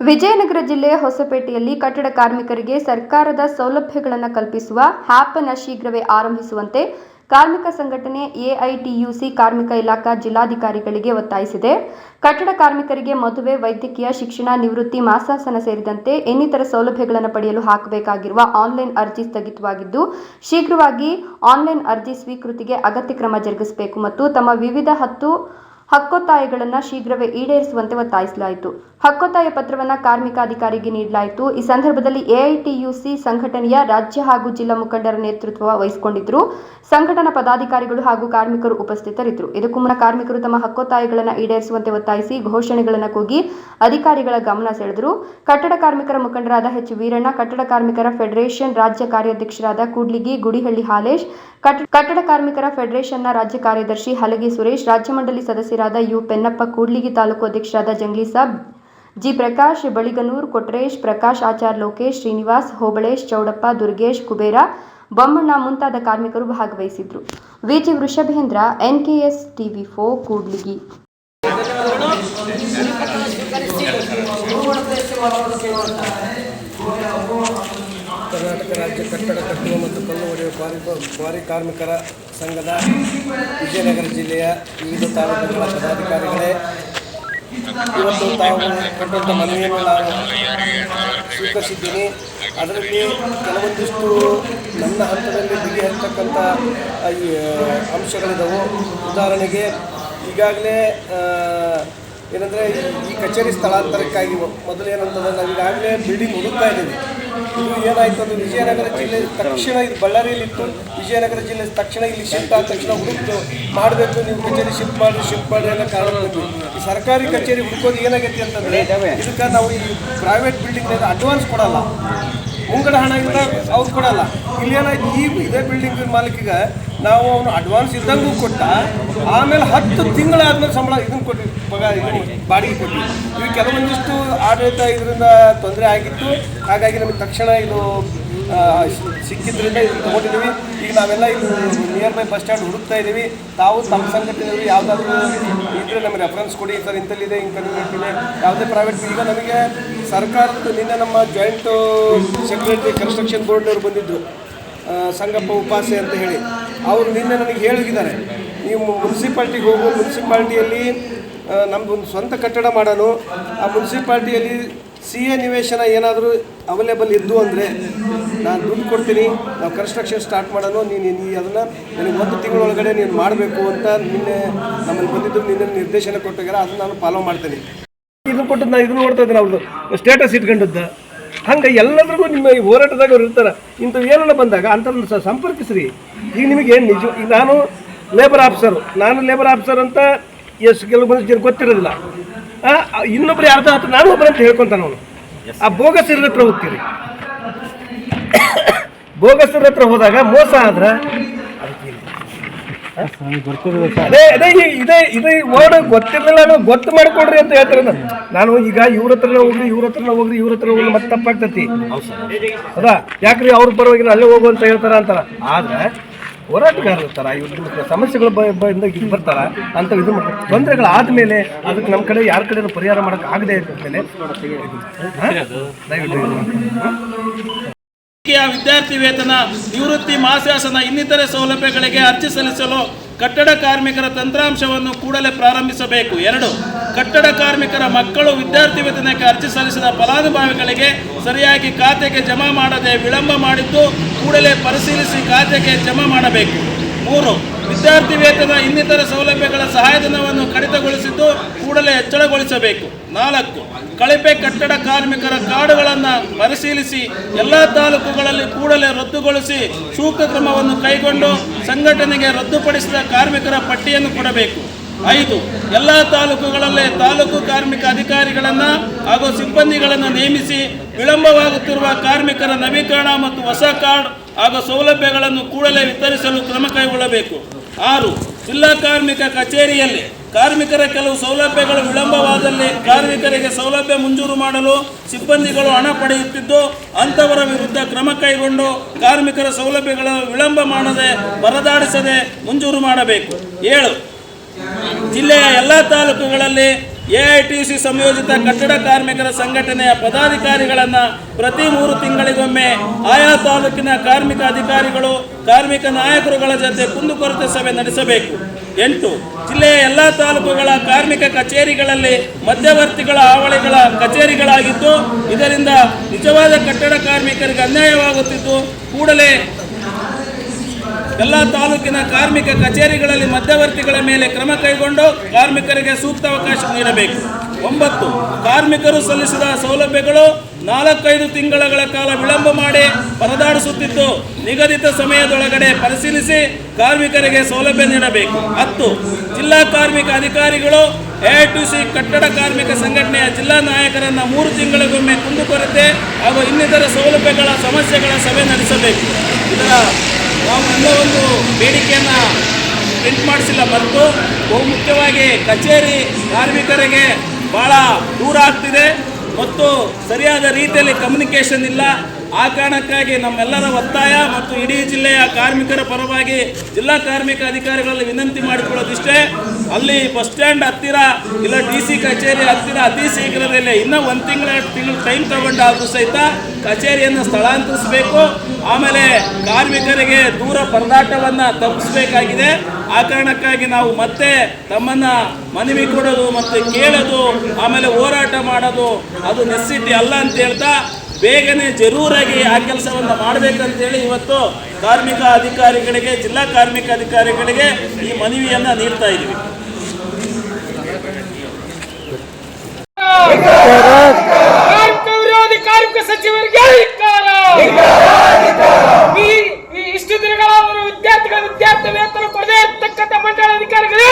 ವಿಜಯನಗರ ಜಿಲ್ಲೆಯ ಹೊಸಪೇಟೆಯಲ್ಲಿ ಕಟ್ಟಡ ಕಾರ್ಮಿಕರಿಗೆ ಸರ್ಕಾರದ ಸೌಲಭ್ಯಗಳನ್ನು ಕಲ್ಪಿಸುವ ಹ್ಯಾಪ್ ಶೀಘ್ರವೇ ಆರಂಭಿಸುವಂತೆ ಕಾರ್ಮಿಕ ಸಂಘಟನೆ ಎಐಟಿಯುಸಿ ಕಾರ್ಮಿಕ ಇಲಾಖಾ ಜಿಲ್ಲಾಧಿಕಾರಿಗಳಿಗೆ ಒತ್ತಾಯಿಸಿದೆ. ಕಟ್ಟಡ ಕಾರ್ಮಿಕರಿಗೆ ಮದುವೆ, ವೈದ್ಯಕೀಯ ಶಿಕ್ಷಣ, ನಿವೃತ್ತಿ, ಮಾಸಾಸನ ಸೇರಿದಂತೆ ಇನ್ನಿತರ ಸೌಲಭ್ಯಗಳನ್ನು ಪಡೆಯಲು ಹಾಕಬೇಕಾಗಿರುವ ಆನ್ಲೈನ್ ಅರ್ಜಿ ಸ್ಥಗಿತವಾಗಿದ್ದು, ಶೀಘ್ರವಾಗಿ ಆನ್ಲೈನ್ ಅರ್ಜಿ ಸ್ವೀಕೃತಿಗೆ ಅಗತ್ಯ ಕ್ರಮ ಜರುಗಿಸಬೇಕು ಮತ್ತು ತಮ್ಮ ವಿವಿಧ ಹತ್ತು ಹಕ್ಕೊತ್ತಾಯಗಳನ್ನು ಶೀಘ್ರವೇ ಈಡೇರಿಸುವಂತೆ ಒತ್ತಾಯಿಸಲಾಯಿತು. ಹಕ್ಕೊತ್ತಾಯ ಪತ್ರವನ್ನು ಕಾರ್ಮಿಕ ಅಧಿಕಾರಿಗೆ ನೀಡಲಾಯಿತು. ಈ ಸಂದರ್ಭದಲ್ಲಿ ಎಐಟಿಯುಸಿ ಸಂಘಟನೆಯ ರಾಜ್ಯ ಹಾಗೂ ಜಿಲ್ಲಾ ಮುಖಂಡರ ನೇತೃತ್ವ ವಹಿಸಿಕೊಂಡಿದ್ದರು. ಸಂಘಟನಾ ಪದಾಧಿಕಾರಿಗಳು ಹಾಗೂ ಕಾರ್ಮಿಕರು ಉಪಸ್ಥಿತರಿದ್ದರು. ಇದಕ್ಕೂ ಮುನ್ನ ಕಾರ್ಮಿಕರು ತಮ್ಮ ಹಕ್ಕೊತ್ತಾಯಗಳನ್ನು ಈಡೇರಿಸುವಂತೆ ಒತ್ತಾಯಿಸಿ ಘೋಷಣೆಗಳನ್ನು ಕೂಗಿ ಅಧಿಕಾರಿಗಳ ಗಮನ ಸೆಳೆದರು. ಕಟ್ಟಡ ಕಾರ್ಮಿಕರ ಮುಖಂಡರಾದ ಎಚ್ ವೀರಣ್ಣ, ಕಟ್ಟಡ ಕಾರ್ಮಿಕರ ಫೆಡರೇಷನ್ ರಾಜ್ಯ ಕಾರ್ಯಾಧ್ಯಕ್ಷರಾದ ಕೂಡ್ಲಿಗಿ, ಗುಡಿಹಳ್ಳಿ ಹಾಲೇಶ್, ಕಟ್ಟಡ ಕಾರ್ಮಿಕರ ಫೆಡರೇಷನ್ನ ರಾಜ್ಯ ಕಾರ್ಯದರ್ಶಿ ಹಲಗಿ ಸುರೇಶ್, ರಾಜ್ಯ ಮಂಡಳಿ ಸದಸ್ಯರಾದ ಯು ಪೆನ್ನಪ್ಪ, ಕೂಡ್ಲಿಗಿ ತಾಲೂಕು ಅಧ್ಯಕ್ಷರಾದ ಜಂಗ್ಲಿ ಸಾಬ್, ಜಿ ಪ್ರಕಾಶ್, ಬಳಿಗನೂರ್ ಕೊಟ್ರೇಶ್, ಪ್ರಕಾಶ್ ಆಚಾರ್ ಲೋಕೇಶ್, ಶ್ರೀನಿವಾಸ್ ಹೋಬಳೇಶ್, ಚೌಡಪ್ಪ, ದುರ್ಗೇಶ್, ಕುಬೇರ, ಬೊಮ್ಮಣ್ಣ ಮುಂತಾದ ಕಾರ್ಮಿಕರು ಭಾಗವಹಿಸಿದ್ರು. V G Vrishabhendra NKS TV ಫೋ ಕೂಡ್ಲಿಗಿ. ಕರ್ನಾಟಕ ರಾಜ್ಯ ಕಟ್ಟಡ ಕಟ್ಟುವ ಮತ್ತು ಕಲ್ಲು ಒಡೆಯುವ ಕ್ವಾರಿ ಕ್ವಾರಿ ಕಾರ್ಮಿಕರ ಸಂಘದ ವಿಜಯನಗರ ಜಿಲ್ಲೆಯ ವಿವಿಧ ತಾಲೂಕುಗಳ ಪದಾಧಿಕಾರಿಗಳೇ, ಇವತ್ತು ತಾವು ಕೊಟ್ಟಂಥ ಮನವಿಯನ್ನು ನಾನು ಸ್ವೀಕರಿಸಿದ್ದೀನಿ. ಅದರಲ್ಲಿ ಕೆಲವೊಂದಿಷ್ಟು ನನ್ನ ಹಂತದಲ್ಲಿ ಬಗೆಹರಿತಕ್ಕಂಥ ಈ ಅಂಶಗಳಿದ್ದವು ಉದಾಹರಣೆಗೆ, ಈಗಾಗಲೇ ಏನಂದರೆ ಈ ಕಚೇರಿ ಸ್ಥಳಾಂತರಕ್ಕಾಗಿ ಮೊದಲು ಏನಂತಂದ್ರೆ ನಾವು ಈಗಾಗಲೇ ಬಿಲ್ಡಿಂಗ್ ಹುಡುಕ್ತಾ ಇದ್ದೀವಿ. ಇದು ಏನಾಯ್ತು ಅಂದ್ರೆ ವಿಜಯನಗರ ಜಿಲ್ಲೆ ತಕ್ಷಣ ಇದು ಬಳ್ಳಾರಿಯಲ್ಲಿತ್ತು ವಿಜಯನಗರ ಜಿಲ್ಲೆ ತಕ್ಷಣ ಇಲ್ಲಿ ಶಿಫ್ಟ್ ಆದ ತಕ್ಷಣ ಹುಡುಕ್ತು ಮಾಡಬೇಕು, ನೀವು ಕಚೇರಿ ಶಿಫ್ಟ್ ಮಾಡಿ ಶಿಫ್ಟ್ ಮಾಡಿ ಅನ್ನೋ ಕಾರಣ ಬಂದ್ವಿ. ಈ ಸರ್ಕಾರಿ ಕಚೇರಿ ಹುಡುಕೋದು ಏನಾಗೈತಿ ಅಂತಂದ್ರೆ, ಇದಕ್ಕೆ ನಾವು ಈ ಪ್ರೈವೇಟ್ ಬಿಲ್ಡಿಂಗ್ ಅಡ್ವಾನ್ಸ್ ಕೊಡಲ್ಲ ಮುಂಗಡ ಹಣ ಇಲ್ಲ, ಅವ್ರು ಕೊಡಲ್ಲ. ಇಲ್ಲಿ ಏನಾಯ್ತು ಈ ಇದೇ ಬಿಲ್ಡಿಂಗ್ ಮಾಲೀಕಿಗೆ ನಾವು ಅವನು ಅಡ್ವಾನ್ಸ್ ಇದ್ದಂಗೂ ಕೊಟ್ಟ, ಆಮೇಲೆ ಹತ್ತು ತಿಂಗಳಾದ್ಮೇಲೆ ಸಂಬಳ ಇದನ್ನು ಕೊಟ್ಟು ಪಗಾರ ಬಾಡಿಗೆ ಕೊಟ್ಟು ಇವು ಕೆಲವೊಂದಿಷ್ಟು ಆಡಳಿತ ಇದರಿಂದ ತೊಂದರೆ ಆಗಿತ್ತು. ಹಾಗಾಗಿ ನಮಗೆ ತಕ್ಷಣ ಇದು ಸಿಕ್ಕಿದ್ರಿಂದ ಇದನ್ನು ತೊಗೊಂಡಿದ್ದೀವಿ. ಈಗ ನಾವೆಲ್ಲ ಇದು ನಿಯರ್ ಬೈ ಬಸ್ ಸ್ಟ್ಯಾಂಡ್ ಹುಡುಕ್ತಾ ಇದ್ದೀವಿ. ತಾವು ತಮ್ಮ ಸಂಘಟನೆಯಲ್ಲಿ ಯಾವುದಾದ್ರೂ ಇದ್ರೆ ನಮಗೆ ರೆಫರೆನ್ಸ್ ಕೊಡಿ. ಈ ಥರ ಇಂಥಲ್ಲಿದೆ ಇದೆ ಯಾವುದೇ ಪ್ರೈವೇಟ್ ಈಗ ನಮಗೆ ಸರ್ಕಾರದ ನಿನ್ನೆ ನಮ್ಮ ಜಾಯಿಂಟ್ ಸೆಕ್ರೆಟರಿ ಕನ್ಸ್ಟ್ರಕ್ಷನ್ ಬೋರ್ಡ್ನವ್ರು ಬಂದಿದ್ದರು ಸಂಗಪ್ಪ ಉಪಾಸೆ ಅಂತ ಹೇಳಿ. ಅವರು ನಿನ್ನೆ ನನಗೆ ಹೇಳಿದ್ದಾರೆ. ನೀವು ಮುನ್ಸಿಪಾಲ್ಟಿಗೆ ಹೋಗು ಮುನ್ಸಿಪಾಲ್ಟಿಯಲ್ಲಿ ನಮ್ಮದು ಒಂದು ಸ್ವಂತ ಕಟ್ಟಡ ಮಾಡೋಣ ಆ ಮುನ್ಸಿಪಾಲ್ಟಿಯಲ್ಲಿ ಸಿ ಎ ನಿವೇಶನ ಏನಾದರೂ ಅವೈಲೇಬಲ್ ಇದ್ದು ಅಂದರೆ ನಾನು ದುಡ್ಡು ಕೊಡ್ತೀನಿ, ನಾವು ಕನ್ಸ್ಟ್ರಕ್ಷನ್ ಸ್ಟಾರ್ಟ್ ಮಾಡೋಣ ನೀನು ನೀ ಅದನ್ನು ನನಗೆ ಒಂದು ತಿಂಗಳೊಳಗಡೆ ನೀನು ಮಾಡಬೇಕು ಅಂತ ನಿನ್ನೆ ನಮ್ಮಲ್ಲಿ ಬಂದಿದ್ದು ನಿನ್ನೆ ನಿರ್ದೇಶನ ಕೊಟ್ಟಿದ್ದಾರೆ, ಅದನ್ನು ನಾನು ಫಾಲೋ ಮಾಡ್ತೀನಿ. ಇದನ್ನು ಕೊಟ್ಟದ್ದು ನಾನು ಇದನ್ನು ನೋಡ್ತಾ ಇದ್ದೀನಿ ಅವ್ರದ್ದು ಸ್ಟೇಟಸ್ ಇಟ್ಕೊಂಡದ್ದು. ಹಂಗೆ ಎಲ್ಲರಿಗೂ ನಿಮ್ಮ ಈ ಹೋರಾಟದಾಗ ಅವ್ರು ಇರ್ತಾರೆ. ಇಂಥವು ಏನಾರ ಬಂದಾಗ ಅಂಥವ್ರನ್ನ ಸಹ ಸಂಪರ್ಕಿಸ್ರಿ. ಈಗ ನಿಮಗೆ ನಿಜ ಈಗ ನಾನು ಲೇಬರ್ ಆಫೀಸರು ನಾನು ಲೇಬರ್ ಆಫೀಸರ್ ಅಂತ ಎಷ್ಟು ಕೆಲವು ಮಂದಿ ಗೊತ್ತಿರೋದಿಲ್ಲ. ಇನ್ನೊಬ್ರು ಯಾರ್ದು ಹತ್ರ ನಾನು ಒಬ್ಬರು ಅಂತ ಹೇಳ್ಕೊಂತಾನೆ ಅವನು ಆ ಬೋಗಸ್ ಇರೋದ್ರ ಹತ್ರ ಹೋಗ್ತೀರಿ. ಬೋಗಸರ ಹತ್ರ ಹೋದಾಗ ಮೋಸ ಆದ್ರೆ? ಅದೇ ಅದೇ ಇದೇ ಇದೇ ವರ್ಡ್ ಗೊತ್ತಿರಲಿಲ್ಲ ನಾನು ಗೊತ್ತು ಮಾಡ್ಕೊಡ್ರಿ ಅಂತ ಹೇಳ್ತಾರೆ ನಾನು. ನಾನು ಈಗ ಇವ್ರ ಹತ್ರ ಹೋಗ್ರಿ ಇವ್ರ ಹತ್ರ ಹೋಗ್ರಿ ಇವ್ರ ಹತ್ರ ಹೋಗ್ರಿ ಮತ್ತೆ ತಪ್ಪಾಗ್ತತಿ. ಹೌದಾ ಯಾಕ್ರಿ ಅವ್ರ ಪರವಾಗಿ ಅಲ್ಲೇ ಹೋಗು ಅಂತ ಹೇಳ್ತಾರ ಅಂತಾರ? ಆದ್ರೆ ಹೋರಾಟಗಾರರು ಥರ ಇವ್ರ ಸಮಸ್ಯೆಗಳು ಬ- ಬ- ಇಂದ ಇದು ಬರ್ತಾರ, ಅಂತ ಇದು ಮಾಡ್ತಾರೆ. ತೊಂದರೆಗಳು ಆದ್ಮೇಲೆ ಅದಕ್ಕೆ ನಮ್ಮ ಕಡೆ ಯಾರ ಕಡೆ ಪರಿಹಾರ ಮಾಡಕ್ ಆಗದೆ ಇದ್ಮೇಲೆ ವಿದ್ಯಾರ್ಥಿ ವೇತನ, ನಿವೃತ್ತಿ ಮಾಸಾಸನ, ಇನ್ನಿತರೆ ಸೌಲಭ್ಯಗಳಿಗೆ ಅರ್ಜಿ ಸಲ್ಲಿಸಲು ಕಟ್ಟಡ ಕಾರ್ಮಿಕರ ತಂತ್ರಾಂಶವನ್ನು ಕೂಡಲೇ ಪ್ರಾರಂಭಿಸಬೇಕು. ಎರಡು, ಕಟ್ಟಡ ಕಾರ್ಮಿಕರ ಮಕ್ಕಳು ವಿದ್ಯಾರ್ಥಿ ವೇತನಕ್ಕೆ ಅರ್ಜಿ ಸಲ್ಲಿಸಿದ ಫಲಾನುಭವಿಗಳಿಗೆ ಸರಿಯಾಗಿ ಖಾತೆಗೆ ಜಮಾ ಮಾಡದೆ ವಿಳಂಬ ಮಾಡಿದ್ದು ಕೂಡಲೇ ಪರಿಶೀಲಿಸಿ ಖಾತೆಗೆ ಜಮಾ ಮಾಡಬೇಕು. ಮೂರು ವಿದ್ಯಾರ್ಥಿ ವೇತನ ಇನ್ನಿತರ ಸೌಲಭ್ಯಗಳ ಸಹಾಯಧನವನ್ನು ಕಡಿತಗೊಳಿಸಿದ್ದು ಕೂಡಲೇ ಹೆಚ್ಚಳಗೊಳಿಸಬೇಕು ನಾಲ್ಕು, ಕಳಪೆ ಕಟ್ಟಡ ಕಾರ್ಮಿಕರ ಕಾರ್ಡುಗಳನ್ನು ಪರಿಶೀಲಿಸಿ ಎಲ್ಲ ತಾಲೂಕುಗಳಲ್ಲಿ ಕೂಡಲೇ ರದ್ದುಗೊಳಿಸಿ ಸೂಕ್ತ ಕ್ರಮವನ್ನು ಕೈಗೊಂಡು ಸಂಘಟನೆಗೆ ರದ್ದುಪಡಿಸಿದ ಕಾರ್ಮಿಕರ ಪಟ್ಟಿಯನ್ನು ಕೊಡಬೇಕು. ಐದು, ಎಲ್ಲ ತಾಲೂಕುಗಳಲ್ಲಿ ತಾಲೂಕು ಕಾರ್ಮಿಕ ಅಧಿಕಾರಿಗಳನ್ನು ಹಾಗೂ ಸಿಬ್ಬಂದಿಗಳನ್ನು ನೇಮಿಸಿ ವಿಳಂಬವಾಗುತ್ತಿರುವ ಕಾರ್ಮಿಕರ ನವೀಕರಣ ಮತ್ತು ಹೊಸ ಕಾರ್ಡ್ ಹಾಗೂ ಸೌಲಭ್ಯಗಳನ್ನು ಕೂಡಲೇ ವಿತರಿಸಲು ಕ್ರಮ ಕೈಗೊಳ್ಳಬೇಕು. ಆರು, ಜಿಲ್ಲಾ ಕಾರ್ಮಿಕ ಕಚೇರಿಯಲ್ಲಿ ಕಾರ್ಮಿಕರ ಕೆಲವು ಸೌಲಭ್ಯಗಳು ವಿಳಂಬವಾದಲ್ಲಿ ಕಾರ್ಮಿಕರಿಗೆ ಸೌಲಭ್ಯ ಮಂಜೂರು ಮಾಡಲು ಸಿಬ್ಬಂದಿಗಳು ಹಣ ಪಡೆಯುತ್ತಿದ್ದು ಅಂಥವರ ವಿರುದ್ಧ ಕ್ರಮ ಕೈಗೊಂಡು ಕಾರ್ಮಿಕರ ಸೌಲಭ್ಯಗಳನ್ನು ವಿಳಂಬ ಮಾಡದೆ ಬರದಾಡಿಸದೆ ಮಂಜೂರು ಮಾಡಬೇಕು. ಏಳು, ಜಿಲ್ಲೆಯ ಎಲ್ಲ ತಾಲೂಕುಗಳಲ್ಲಿ ಎಐಟಿಸಿ ಸಂಯೋಜಿತ ಕಟ್ಟಡ ಕಾರ್ಮಿಕರ ಸಂಘಟನೆಯ ಪದಾಧಿಕಾರಿಗಳನ್ನು ಪ್ರತಿ ಮೂರು ತಿಂಗಳಿಗೊಮ್ಮೆ ಆಯಾ ತಾಲೂಕಿನ ಕಾರ್ಮಿಕ ಅಧಿಕಾರಿಗಳು, ಕಾರ್ಮಿಕ ನಾಯಕರುಗಳ ಜೊತೆ ಕುಂದುಕೊರತೆ ಸಭೆ ನಡೆಸಬೇಕು. ಎಂಟು, ಜಿಲ್ಲೆಯ ಎಲ್ಲ ತಾಲೂಕುಗಳ ಕಾರ್ಮಿಕ ಕಚೇರಿಗಳಲ್ಲಿ ಮಧ್ಯವರ್ತಿಗಳ ಹಾವಳಿಗಳ ಕಚೇರಿಗಳಾಗಿದ್ದು, ಇದರಿಂದ ನಿಜವಾದ ಕಟ್ಟಡ ಕಾರ್ಮಿಕರಿಗೆ ಅನ್ಯಾಯವಾಗುತ್ತಿದ್ದು, ಕೂಡಲೇ ಎಲ್ಲ ತಾಲೂಕಿನ ಕಾರ್ಮಿಕ ಕಚೇರಿಗಳಲ್ಲಿ ಮಧ್ಯವರ್ತಿಗಳ ಮೇಲೆ ಕ್ರಮ ಕೈಗೊಂಡು ಕಾರ್ಮಿಕರಿಗೆ ಸೂಕ್ತ ಅವಕಾಶ ನೀಡಬೇಕು. ಒಂಬತ್ತು, ಕಾರ್ಮಿಕರು ಸಲ್ಲಿಸಿದ ಸೌಲಭ್ಯಗಳು ನಾಲ್ಕೈದು ತಿಂಗಳ ಕಾಲ ವಿಳಂಬ ಮಾಡಿ ಪರದಾಡಿಸುತ್ತಿದ್ದು ನಿಗದಿತ ಸಮಯದೊಳಗಡೆ ಪರಿಶೀಲಿಸಿ ಕಾರ್ಮಿಕರಿಗೆ ಸೌಲಭ್ಯ ನೀಡಬೇಕು. ಹತ್ತು, ಜಿಲ್ಲಾ ಕಾರ್ಮಿಕ ಅಧಿಕಾರಿಗಳು ಎಐಟಿಸಿ ಕಟ್ಟಡ ಕಾರ್ಮಿಕ ಸಂಘಟನೆಯ ಜಿಲ್ಲಾ ನಾಯಕರನ್ನು ಮೂರು ತಿಂಗಳಿಗೊಮ್ಮೆ ಕುಂದುಕೊರತೆ ಹಾಗೂ ಇನ್ನಿತರ ಸೌಲಭ್ಯಗಳ ಸಮಸ್ಯೆಗಳ ಸಭೆ ನಡೆಸಬೇಕು. ಇದರ ನಾವು ಇನ್ನೂ ಒಂದು ಬೇಡಿಕೆಯನ್ನು ಪ್ರಿಂಟ್ ಮಾಡಿಸಿಲ್ಲ, ಮತ್ತು ಬಹುಮುಖ್ಯವಾಗಿ ಕಚೇರಿ ಕಾರ್ಮಿಕರಿಗೆ ಭಾಳ ದೂರ ಆಗ್ತಿದೆ ಮತ್ತು ಸರಿಯಾದ ರೀತಿಯಲ್ಲಿ ಕಮ್ಯುನಿಕೇಷನ್ ಇಲ್ಲ. ಆ ಕಾರಣಕ್ಕಾಗಿ ನಮ್ಮೆಲ್ಲರ ಒತ್ತಾಯ ಮತ್ತು ಇಡೀ ಜಿಲ್ಲೆಯ ಕಾರ್ಮಿಕರ ಪರವಾಗಿ ಜಿಲ್ಲಾ ಕಾರ್ಮಿಕ ಅಧಿಕಾರಿಗಳಲ್ಲಿ ವಿನಂತಿ ಮಾಡಿಕೊಳ್ಳೋದಿಷ್ಟೇ. ಅಲ್ಲಿ ಬಸ್ ಸ್ಟ್ಯಾಂಡ್ ಹತ್ತಿರ ಇಲ್ಲ ಡಿ ಸಿ ಕಚೇರಿ ಹತ್ತಿರ ಅತಿ ಶೀಘ್ರದಲ್ಲೇ ಇನ್ನೂ ಒಂದು ತಿಂಗಳ ತಿಂಗಳು ಟೈಮ್ ತಗೊಂಡಾದರೂ ಸಹಿತ ಕಚೇರಿಯನ್ನು ಸ್ಥಳಾಂತರಿಸಬೇಕು. ಆಮೇಲೆ ಕಾರ್ಮಿಕರಿಗೆ ದೂರ ಪರದಾಟವನ್ನು ತಪ್ಪಿಸಬೇಕಾಗಿದೆ. ಆ ಕಾರಣಕ್ಕಾಗಿ ನಾವು ಮತ್ತೆ ತಮ್ಮನ್ನು ಮನವಿ ಕೊಡೋದು ಮತ್ತು ಕೇಳೋದು, ಆಮೇಲೆ ಹೋರಾಟ ಮಾಡೋದು, ಅದು ನೆಸಿಟಿ ಅಲ್ಲ ಅಂತ ಹೇಳ್ತಾ ಬೇಗನೆ ಜರೂರಾಗಿ ಆ ಕೆಲಸವನ್ನು ಮಾಡಬೇಕಂತೇಳಿ ಇವತ್ತು ಕಾರ್ಮಿಕ ಅಧಿಕಾರಿಗಳಿಗೆ, ಜಿಲ್ಲಾ ಕಾರ್ಮಿಕ ಅಧಿಕಾರಿಗಳಿಗೆ ಈ ಮನವಿಯನ್ನು ನೀಡ್ತಾ ಇದ್ದೀವಿ ಕಾರ್ಮಿಕ ಸಚಿವರಿಗೆ ಇಷ್ಟು ದಿನಗಳ ವಿದ್ಯಾರ್ಥಿಗಳ ವಿದ್ಯಾರ್ಥಿ ವೇತನ ಕೊಡದೆ ಇರ್ತಕ್ಕಂಥ ಮಂಡಳ ಅಧಿಕಾರಿಗಳೇ